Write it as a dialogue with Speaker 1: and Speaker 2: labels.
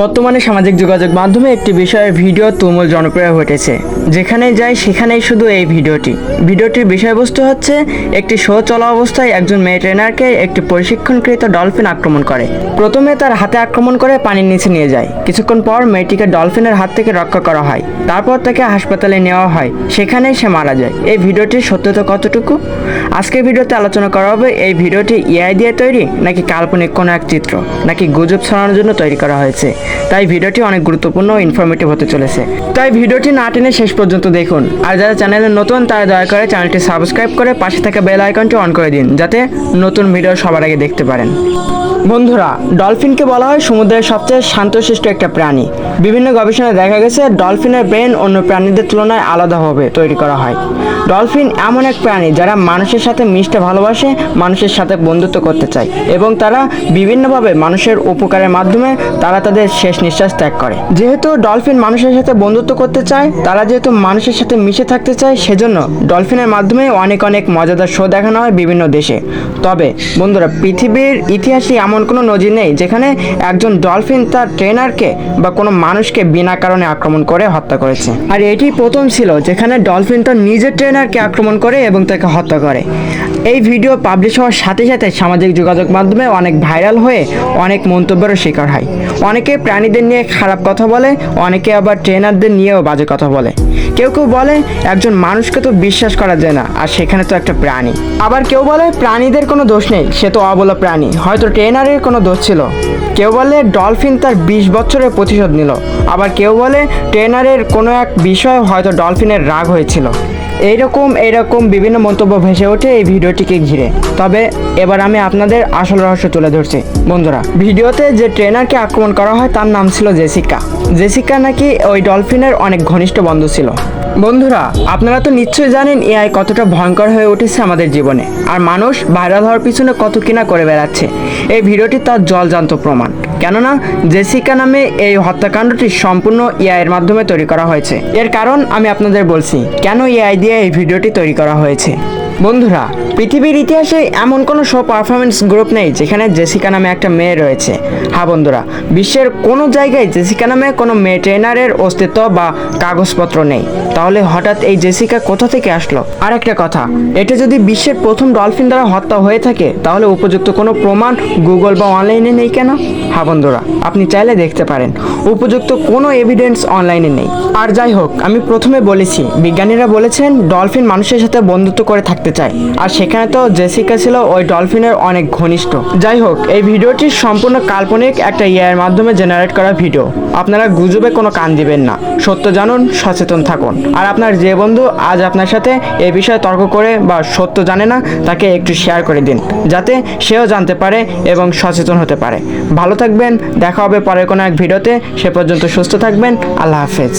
Speaker 1: বর্তমানে সামাজিক যোগাযোগ মাধ্যমে একটি বিষয়ের ভিডিও তুমুল জনপ্রিয় উঠেছে যেখানেই যাই, সেখানেই শুধু এই ভিডিওটি। ভিডিওটির বিষয়বস্তু হচ্ছে, একটি শো চলা অবস্থায় একজন মেয়ে ট্রেনারকে একটি প্রশিক্ষণকৃত ডলফিন আক্রমণ করে। প্রথমে তার হাতে আক্রমণ করে পানির নিচে নিয়ে যায়। কিছুক্ষণ পর মেয়েটিকে ডলফিনের হাত থেকে রক্ষা করা হয়। তারপর তাকে হাসপাতালে নেওয়া হয়। সেখানেই সে মারা যায়। এই ভিডিওটির সত্যতা কতটুকু? আজকের ভিডিওতে আলোচনা করা হবে, এই ভিডিওটি এআই দিয়ে তৈরি, নাকি কাল্পনিক কোনো এক চিত্র, নাকি গুজব ছড়ানোর জন্য তৈরি করা হয়েছে? তাই ভিডিওটি অনেক গুরুত্বপূর্ণ ও ইনফরমেটিভ হতে চলেছে। তাই ভিডিওটি না টেনে শেষ পর্যন্ত দেখুন। আর যারা চ্যানেলে নতুন, তারা দয়া করে চ্যানেলটি সাবস্ক্রাইব করে পাশে থাকা বেল আইকনটি অন করে দিন, যাতে নতুন ভিডিও সবার আগে দেখতে পারেন। বন্ধুরা, ডলফিনকে বলা হয় সমুদ্রের সবচেয়ে শান্তশিষ্ট একটা প্রাণী। বিভিন্ন গবেষণায় দেখা গেছে, ডলফিনের ব্রেন অন্য প্রাণীদের তুলনায় আলাদাভাবে তৈরি করা হয়। ডলফিন এমন এক প্রাণী যারা মানুষের সাথে মিশতে ভালোবাসে, মানুষের সাথে বন্ধুত্ব করতে চায় এবং তারা বিভিন্নভাবে মানুষের উপকারের মাধ্যমে তারা তাদের শেষ নিঃশ্বাস ত্যাগ করে। যেহেতু ডলফিন মানুষের সাথে বন্ধুত্ব করতে চায়, তারা যেহেতু মানুষের সাথে মিশে থাকতে চায়, সেজন্য ডলফিনের মাধ্যমে অনেক অনেক মজাদার শো দেখানো হয় বিভিন্ন দেশে। তবে, বন্ধুরা, পৃথিবীর ইতিহাসে এমন কোনো নজির নেই যেখানে একজন ডলফিন তার ট্রেনারকে বা কোনো মানুষকে বিনা কারণে আক্রমণ করে হত্যা করেছে। আর এটি প্রথম ছিল যেখানে ডলফিন তার নিজের ট্রেনারকে আক্রমণ করে এবং তাকে হত্যা করে। এই ভিডিও পাবলিশ হওয়ার সাথে সাথে সামাজিক যোগাযোগ মাধ্যমে অনেক ভাইরাল হয়ে অনেক মন্তব্যেরও শিকার হয়। অনেকে প্রাণীদের নিয়ে খারাপ কথা বলে, অনেকে আবার ট্রেনারদের নিয়েও বাজে কথা বলে। কেউ কেউ বলে, একজন মানুষকে তো বিশ্বাস করা যায় না, আর সেখানে তো একটা প্রাণী। আবার কেউ বলে, প্রাণীদের কোনো দোষ নেই, সে তো অবলা প্রাণী। হয়তো ট্রেনারের কোনো দোষ ছিল। কেউ বলে ডলফিন তার বিশ বছরের প্রতিশোধ নিল। আবার কেউ বলে ট্রেনারের কোনো এক বিষয়ে হয়তো ডলফিনের রাগ হয়েছিল। এইরকম এইরকম বিভিন্ন মন্তব্য ভেসে ওঠে এই ভিডিওটিকে ঘিরে। তবে এবার আমি আপনাদের আসল রহস্য তুলে ধরছি। বন্ধুরা, ভিডিওতে যে ট্রেনারকে আক্রমণ করা হয় তার নাম ছিল জেসিকা। জেসিকা নাকি ওই ডলফিনের অনেক ঘনিষ্ঠ বন্ধু ছিল। বন্ধুরা, আপনারা তো নিশ্চয়ই জানেন এআই কতটা ভয়ঙ্কর হয়ে উঠেছে আমাদের জীবনে। আর মানুষ ভাইরাল হওয়ার পিছনে কত কিনা করে বেড়াচ্ছে। এই ভিডিওটি তার জলজান্ত প্রমাণ। কেননা জেসিকা নামে এই হত্যাকাণ্ডটি সম্পূর্ণ এআইয়ের মাধ্যমে তৈরি করা হয়েছে। এর কারণ আমি আপনাদের বলছি, কেন এআই দিয়ে এই ভিডিওটি তৈরি করা হয়েছে? বন্ধুরা, পৃথিবীর ইতিহাসে এমন কোনো শো পারফরমেন্স গ্রুপ নেই যেখানে জেসিকা নামে একটা মেয়ে রয়েছে। হ্যাঁ বন্ধুরা, বিশ্বের কোনো জায়গায় জেসিকা নামে কোনো মেয়ে ট্রেনারের অস্তিত্ব বা কাগজপত্র নেই। তাহলে হঠাৎ এই জেসিকা কোথা থেকে আসলো? আর একটা কথা, এটা যদি বিশ্বের প্রথম ডলফিন দ্বারা হত্যা হয়ে থাকে, তাহলে উপযুক্ত কোনো প্রমাণ গুগল বা অনলাইনে নেই কেন? হ্যাঁ বন্ধুরা, আপনি চাইলে দেখতে পারেন। উপযুক্ত কোনো এভিডেন্স অনলাইনে নেই। আর যাই হোক, আমি প্রথমে বলেছি, বিজ্ঞানীরা বলেছেন, ডলফিন মানুষের সাথে বন্ধুত্ব করে থাকতে চায় আর সেখানে তো জেসিকা ছিল, ওই ডলফিনের অনেক ঘনিষ্ঠ। যাই হোক, এই ভিডিওটি সম্পূর্ণ কাল্পনিক একটা ইয়ার মাধ্যমে জেনারেট করা ভিডিও আপনারা গুজবে কোনো কান দিবেন না। সত্য জানুন, সচেতন থাকুন। আর আপনার যে বন্ধু আজ আপনার সাথে এই বিষয়ে তর্ক করে বা সত্য জানে না, তাকে একটু শেয়ার করে দিন। যাতে সেও জানতে পারে এবং সচেতন হতে পারে। ভালো থাকবেন, দেখা হবে পরের কোনো এক ভিডিওতে সে পর্যন্ত সুস্থ থাকবেন, আল্লাহ হাফেজ।